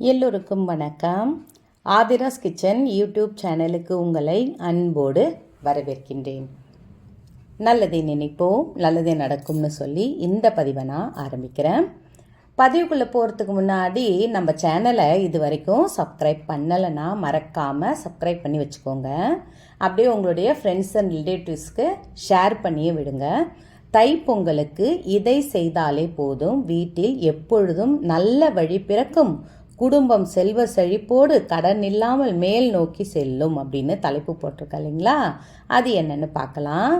எல்லோருக்கும் வணக்கம். Aadhira's kitchen YouTube சேனலுக்கு உங்களை அன்போடு வரவேற்கின்றேன். நல்லதை நினைப்போம் நல்லதே நடக்கும்னு சொல்லி இந்த பதிவை நான் ஆரம்பிக்கிறேன். பதிவுக்குள்ளே போகிறதுக்கு முன்னாடி நம்ம சேனலை இது வரைக்கும் சப்ஸ்கிரைப் பண்ணலைன்னா மறக்காமல் சப்ஸ்கிரைப் பண்ணி வச்சுக்கோங்க. அப்படியே உங்களுடைய ஃப்ரெண்ட்ஸ் அண்ட் ரிலேட்டிவ்ஸ்க்கு ஷேர் பண்ணியே விடுங்க. தைப்பொங்கலுக்கு இதை செய்தாலே போதும். வீட்டில் எப்பொழுதும் நல்ல வழி பிறக்கும். குடும்பம் செல்வ செழிப்போடு கடன் இல்லாமல் மேல் நோக்கி செல்லும் அப்படின்னு தலைப்பு போட்டிருக்கா இல்லைங்களா? அது என்னென்னு பார்க்கலாம்.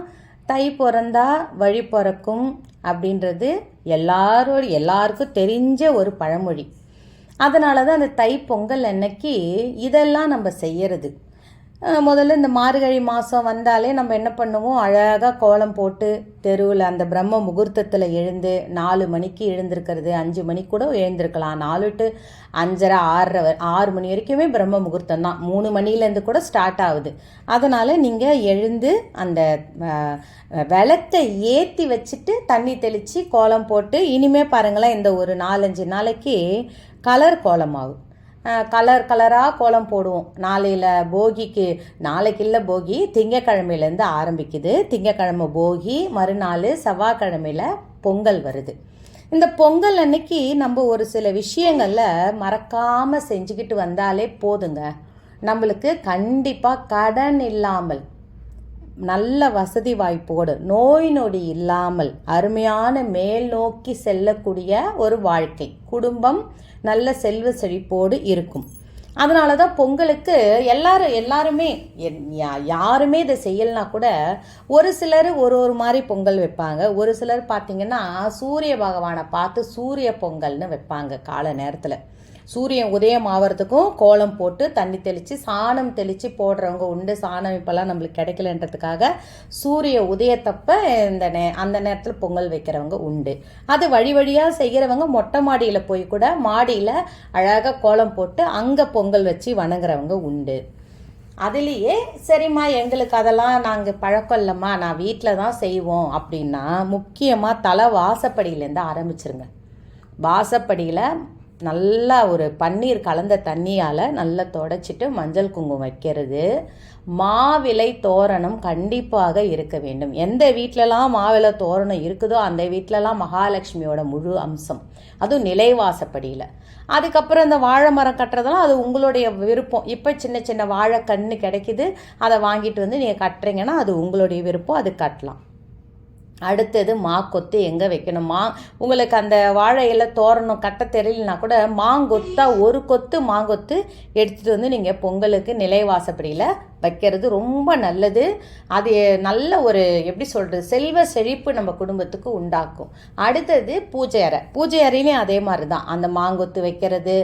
தை பிறந்தா வழி பிறக்கும் அப்படின்றது எல்லாரோட எல்லாருக்கும் தெரிஞ்ச ஒரு பழமொழி. அதனால தான் அந்த தை பொங்கல் அன்னைக்கு இதெல்லாம் நம்ம செய்யறது. முதல்ல இந்த மார்கழி மாதம் வந்தாலே நம்ம என்ன பண்ணுவோம்? அழகாக கோலம் போட்டு தெருவில் அந்த பிரம்ம முகூர்த்தத்தில் எழுந்து நாலு மணிக்கு எழுந்திருக்கிறது அஞ்சு மணிக்கு கூட எழுந்திருக்கலாம். நாலு டு அஞ்சரை ஆறரை ஆறு மணி வரைக்குமே பிரம்ம முகூர்த்தம் தான். மூணு மணிலேருந்து கூட ஸ்டார்ட் ஆகுது. அதனால் நீங்கள் எழுந்து அந்த அஹ், ஏற்றி வச்சுட்டு தண்ணி தெளித்து கோலம் போட்டு இனிமே பாருங்களேன் இந்த ஒரு நாலஞ்சு நாளைக்கு கலர் கோலம் ஆகும் கலர் கலராக கோலம் போடுவோம். நாளையில் போகிக்கு நாளைக்கு இல்லை போகி திங்கக்கிழமையிலேருந்து ஆரம்பிக்குது. திங்கக்கிழமை போகி மறுநாள் செவ்வாய்க்கிழமையில் பொங்கல் வருது. இந்த பொங்கல் அன்னைக்கு நம்ம ஒரு சில விஷயங்களில் மறக்காமல் செஞ்சுக்கிட்டு வந்தாலே போதுங்க. நம்மளுக்கு கண்டிப்பாக கடன் இல்லாமல் நல்ல வசதி வாய்ப்போடு நோய் நொடி இல்லாமல் அருமையான மேல் நோக்கி செல்லக்கூடிய ஒரு வாழ்க்கை. குடும்பம் நல்ல செல்வ செழிப்போடு இருக்கும். அதனால தான் பொங்கலுக்கு எல்லாரும் எல்லாருமே என்- யா- யாருமே இதை செய்யலைனா கூட ஒரு சிலர் ஒரு ஒரு மாதிரி பொங்கல் வைப்பாங்க. ஒரு சிலர் பார்த்திங்கன்னா சூரிய பகவானை பார்த்து சூரிய பொங்கல்னு வைப்பாங்க காலை நேரத்தில். சூரியன் உதயம் ஆகிறதுக்கும் கோலம் போட்டு தண்ணி தெளித்து சாணம் தெளித்து போடுறவங்க உண்டு. சாணம் இப்போல்லாம் நம்மளுக்கு கிடைக்கலன்றதுக்காக சூரிய உதயத்தப்ப இந்த நே அந்த நேரத்தில் பொங்கல் வைக்கிறவங்க உண்டு. அது வழி வழியாக செய்கிறவங்க மொட்டை மாடியில் போய் கூட மாடியில் அழகாக கோலம் போட்டு அங்கே பொங்கல் வச்சு வணங்குறவங்க உண்டு. அதுலேயே சரிம்மா எங்களுக்கு அதெல்லாம் நாங்கள் பழக்கம் இல்லைம்மா நான் வீட்டில் தான் செய்வோம் அப்படின்னா முக்கியமாக தலை வாசப்படியிலேருந்து ஆரம்பிச்சிருங்க. வாசப்படியில் நல்லா ஒரு பன்னீர் கலந்த தண்ணியால் நல்லா தொடச்சிட்டு மஞ்சள் குங்குமம் வைக்கிறது. மாவிலை தோரணம் கண்டிப்பாக இருக்க வேண்டும். எந்த வீட்டிலலாம் மாவிலை தோரணம் இருக்குதோ அந்த வீட்டிலலாம் மகாலட்சுமியோட முழு அம்சம். அதுவும் நிலைவாசப்படியில். அதுக்கப்புறம் இந்த வாழை மரம் கட்டுறதெல்லாம் அது உங்களுடைய விருப்பம். இப்போ சின்ன சின்ன வாழை கன்று கிடைக்குது அதை வாங்கிட்டு வந்து நீங்கள் கட்டுறீங்கன்னா அது உங்களுடைய விருப்பம் அது கட்டலாம். அடுத்தது மா கொத்து எங்கே வைக்கணுமா? உங்களுக்கு அந்த வாழை இலை தோரணும் கட்ட தெரியலனா கூட மாங்கொத்தாக ஒரு கொத்து மாங்கொத்து எடுத்துகிட்டு வந்து நீங்கள் பொங்கலுக்கு நிலைவாசப்படியில் வைக்கிறது ரொம்ப நல்லது. அது நல்ல ஒரு எப்படி சொல்கிறது செல்வ செழிப்பு நம்ம குடும்பத்துக்கு உண்டாக்கும். அடுத்தது பூஜை அறை. பூஜை அறையிலையும் அதே மாதிரி தான் அந்த மாங்கொத்து வைக்கிறது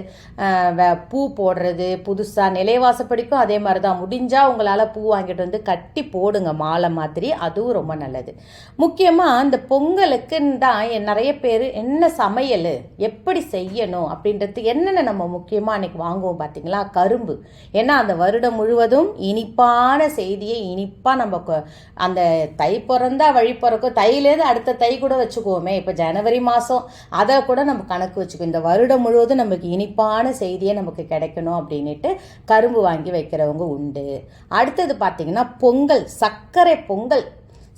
வ- பூ போடுறது புதுசாக நிலைவாசப்படிக்கும் அதே மாதிரி தான் முடிஞ்சால் உங்களால் பூ வாங்கிட்டு வந்து கட்டி போடுங்க மாலை மாதிரி. அதுவும் ரொம்ப நல்லது. முக்கியமாக அந்த பொங்கலுக்குன்னு தான் என் நிறைய பேர் என்ன சமையல்? எப்படி செய்யணும்? அப்படின்றது என்னென்ன நம்ம முக்கியமாக அன்னைக்கு வாங்குவோம் பார்த்தீங்களா கரும்பு. ஏன்னா அந்த வருடம் முழுவதும் இனி இனிப்பான செய்தியை இனிப்பாக நம்ம கொ- அந்த தை பிறந்தா வழி பிறக்கும். தையிலேருந்து அடுத்த தை கூட வச்சுக்குவோமே. இப்போ ஜனவரி மாதம் அதை கூட நம்ம கணக்கு வச்சுக்குவோம். இந்த வருடம் முழுவதும் நமக்கு இனிப்பான செய்தியை நமக்கு கிடைக்கணும் அப்படின்ட்டு கரும்பு வாங்கி வைக்கிறவங்க உண்டு. அடுத்தது பார்த்தீங்கன்னா பொங்கல் சர்க்கரை பொங்கல்.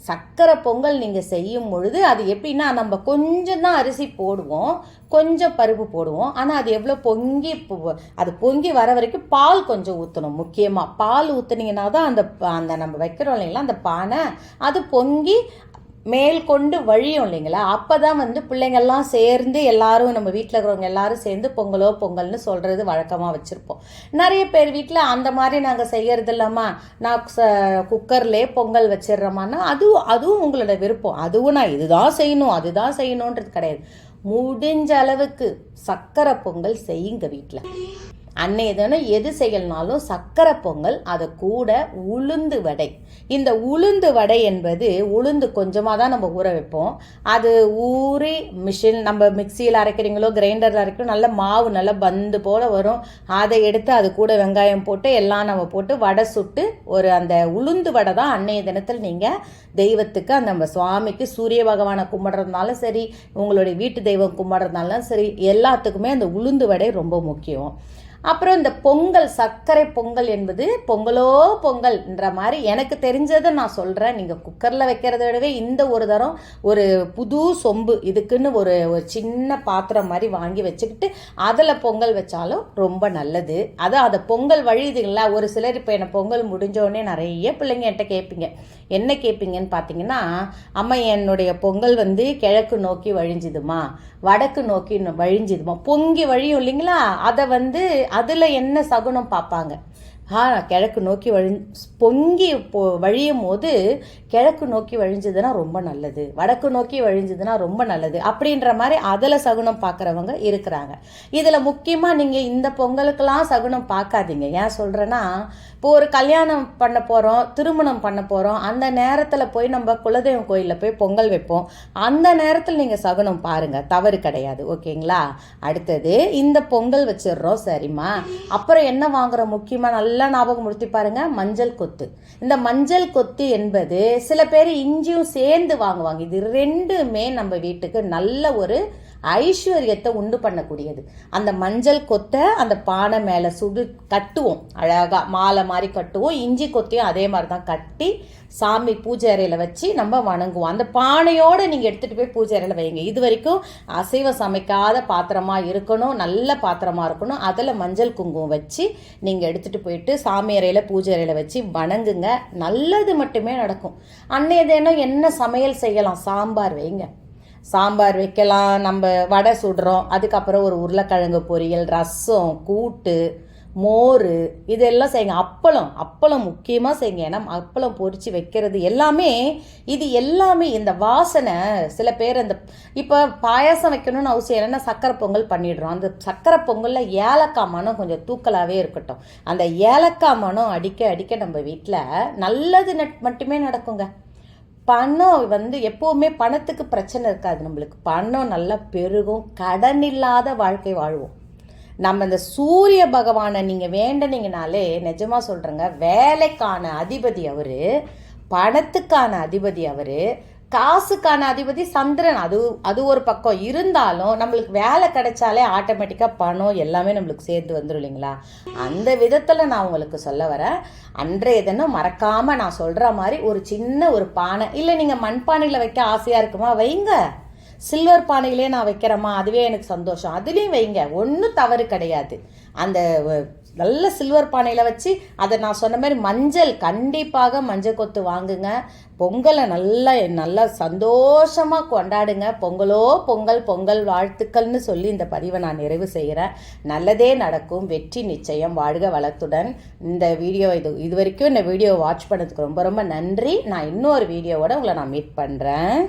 சர்க்கரை பொங்கல் நீங்கள் செய்யும் பொழுது அது எப்படின்னா நம்ம கொஞ்சம் தான் அரிசி போடுவோம். கொஞ்சம் பருப்பு போடுவோம். ஆனால் அது எவ்வளோ பொங்கி அது பொங்கி வர வரைக்கும் பால் கொஞ்சம் ஊற்றணும் முக்கியமாக பால் ஊற்றுனீங்கன்னா தான் அந்த அந்த நம்ம வைக்கிறோம் இல்லைங்களா அந்த பானை அது பொங்கி மேல் கொண்டு வழியும் இல்லைங்களா? அப்போ தான் வந்து பிள்ளைங்கள்லாம் சேர்ந்து எல்லாரும் நம்ம வீட்டில் இருக்கிறவங்க எல்லாரும் சேர்ந்து பொங்கலோ பொங்கல்னு சொல்கிறது வழக்கமாக வச்சுருப்போம். நிறைய பேர் வீட்டில் அந்த மாதிரி நாங்கள் செய்கிறது இல்லாமா நான் ச- குக்கர்லேயே பொங்கல் வச்சிடுறோமான்னா அதுவும் அதுவும் உங்களோட விருப்பம். அதுவும் நான் இதுதான் செய்யணும் அதுதான் செய்யணுன்றது கிடையாது. முடிஞ்ச அளவுக்கு சக்கரை பொங்கல் செய்யுங்க வீட்டில் அன்னைய தினம் எது செய்யலனாலும் சக்கரை பொங்கல் அதை கூட உளுந்து வடை. இந்த உளுந்து வடை என்பது உளுந்து கொஞ்சமாக தான் நம்ம ஊற வைப்போம். அது ஊறி மிஷின் நம்ம மிக்சியில் அரைக்கிறீங்களோ கிரைண்டரில் அரைக்கிறோம் நல்ல மாவு நல்லா பந்து போல் வரும். அதை எடுத்து அது கூட வெங்காயம் போட்டு எல்லாம் நம்ம போட்டு வடை சுட்டு ஒரு அந்த உளுந்து வடை தான் அன்னைய தினத்தில் நீங்கள் தெய்வத்துக்கு அந்த நம்ம சுவாமிக்கு சூரிய பகவானை கும்பிட்றதுனாலும் சரி உங்களுடைய வீட்டு தெய்வம் கும்பிட்றதுனாலும் சரி எல்லாத்துக்குமே அந்த உளுந்து வடை ரொம்ப முக்கியம். அப்புறம் இந்த பொங்கல் சர்க்கரை பொங்கல் என்பது பொங்கலோ பொங்கல்ன்ற மாதிரி எனக்கு தெரிஞ்சதை நான் சொல்கிறேன் நீங்கள் குக்கரில் வைக்கிறத விடவே இந்த ஒரு தரம் ஒரு புது சொம்பு இதுக்குன்னு ஒரு ஒரு சின்ன பாத்திரம் மாதிரி வாங்கி வச்சுக்கிட்டு அதில் பொங்கல் வச்சாலும் ரொம்ப நல்லது. அதான் அதை பொங்கல் வழியுதுங்களா ஒரு சிலர் இப்போ என்னை பொங்கல் முடிஞ்சோடனே நிறைய பிள்ளைங்க என்கிட்ட கேட்பீங்க. என்ன கேட்பீங்கன்னு பார்த்தீங்கன்னா அம்மா என்னுடைய பொங்கல் வந்து கிழக்கு நோக்கி வழிஞ்சுதுமா? வடக்கு நோக்கி வழிஞ்சுதுமா? பொங்கி வழியும் இல்லைங்களா? அதை வந்து அதில் என்ன சகுனம் பார்ப்பாங்க ஆ கிழக்கு நோக்கி வழி பொங்கி போ வழியும் போது கிழக்கு நோக்கி வழிஞ்சதுன்னா ரொம்ப நல்லது. வடக்கு நோக்கி வழிஞ்சதுன்னா ரொம்ப நல்லது. அப்படின்ற மாதிரி அதில் சகுனம் பார்க்குறவங்க இருக்கிறாங்க. இதில் முக்கியமாக நீங்கள் இந்த பொங்கலுக்கெல்லாம் சகுனம் பார்க்காதீங்க ஏன் சொல்கிறேன்னா இப்போ ஒரு கல்யாணம் பண்ண போகிறோம் திருமணம் பண்ண போகிறோம் அந்த நேரத்தில் போய் நம்ம குலதெய்வம் கோயிலில் போய் பொங்கல் வைப்போம். அந்த நேரத்தில் நீங்கள் சகுனம் பாருங்கள் தவறு கிடையாது. ஓகேங்களா? அடுத்தது இந்த பொங்கல் வச்சிடுறோம். சரிம்மா. அப்புறம் என்ன வாங்குறோம்? முக்கியமாக நல்ல ஞாபகம் முடித்து பாருங்க மஞ்சள் கொத்து. இந்த மஞ்சள் கொத்து என்பது சில பேர் இஞ்சியும் சேர்ந்து வாங்குவாங்க. இது ரெண்டுமே நம்ம வீட்டுக்கு நல்ல ஒரு ஐஸ்வர்யத்தை உண்டு பண்ணக்கூடியது. அந்த மஞ்சள் கொத்தை அந்த பானை மேலே சுடு கட்டுவோம். அழகாக மாலை மாதிரி கட்டுவோம். இஞ்சி கொத்தையும் அதே மாதிரி தான் கட்டி சாமி பூஜை அறையில் வச்சு நம்ம வணங்குவோம். அந்த பானையோடு நீங்கள் எடுத்துகிட்டு போய் பூஜை அறையில் வைங்க. இது வரைக்கும் அசைவம் சமைக்காத பாத்திரமாக இருக்கணும். நல்ல பாத்திரமாக இருக்கணும். அதில் மஞ்சள் குங்குமம் வச்சு நீங்கள் எடுத்துகிட்டு போயிட்டு சாமி அறையில் பூஜை அறையில் வச்சு வணங்குங்க. நல்லது மட்டுமே நடக்கும். அன்னைய தினம் என்ன சமையல் செய்யலாம்? சாம்பார் வைங்க. சாம்பார் வைக்கலாம் நம்ம வடை சுடுறோம் அதுக்கப்புறம் ஒரு உருளைக்கிழங்கு பொரியல் ரசம் கூட்டு மோர் இதெல்லாம் செய்யுங்க. அப்பளம் அப்பளம் முக்கியமாக செய்யுங்க. ஏன்னா அப்பளம் பொறிச்சு வைக்கிறது எல்லாமே இது எல்லாமே இந்த வாசனை சில பேர் அந்த இப்போ பாயாசம் வைக்கணும்னு அவசியம் இல்லைன்னா சக்கரை பொங்கல் பண்ணிடுறோம். அந்த சக்கரை பொங்கலில் ஏலக்காய் மனம் கொஞ்சம் தூக்கலாகவே இருக்கட்டும். அந்த ஏலக்காய் மனம் அடிக்க அடிக்க நம்ம வீட்டில் நல்லது மட்டுமே நடக்குங்க. பணம் வந்து எப்போவுமே பணத்துக்கு பிரச்சனை இருக்காது நம்மளுக்கு. பணம் நல்லா பெருகும் கடன் இல்லாத வாழ்க்கை வாழ்வோம். நம்ம இந்த சூரிய பகவானை நீங்கள் வேண்டனீங்கனாலே நிஜமாக சொல்கிறேங்க வேலைக்கான அதிபதி அவர் பணத்துக்கான அதிபதி அவர் காசுக்கான அதிபதி சந்திரன். அது அது ஒரு பக்கம். இருந்தாலும் நம்மளுக்கு வேலை கிடைச்சாலே ஆட்டோமேட்டிக்காக பணம் எல்லாமே நம்மளுக்கு சேர்ந்து வந்துடும் இல்லைங்களா? அந்த விதத்தில் நான் உங்களுக்கு சொல்ல வரேன். அன்றைய தினம் மறக்காமல் நான் சொல்கிற மாதிரி ஒரு சின்ன ஒரு பானை. இல்லை நீங்கள் மண்பானையில் வைக்க ஆசையாக இருக்குமா? வைங்க. சில்வர் பானையிலே நான் வைக்கிறேம்மா. அதுவே எனக்கு சந்தோஷம். அதுலேயும் வைங்க. ஒன்றும் தவறு கிடையாது. அந்த நல்ல சில்வர் பானையில் வச்சு அதை நான் சொன்ன மாதிரி மஞ்சள் கண்டிப்பாக மஞ்சள் கொத்து வாங்குங்க. பொங்கலை நல்லா நல்லா சந்தோஷமாக கொண்டாடுங்க. பொங்கலோ பொங்கல் பொங்கல் வாழ்த்துக்கள்னு சொல்லி இந்த பதிவை நான் நிறைவு செய்கிறேன். நல்லதே நடக்கும். வெற்றி நிச்சயம். வாழ்க வளத்துடன். இந்த வீடியோ இது இது வரைக்கும் இந்த வீடியோ வாட்ச் பண்ணதுக்கு ரொம்ப ரொம்ப நன்றி. நான் இன்னொரு வீடியோவோட உங்களை நான் மீட் பண்ணுறேன்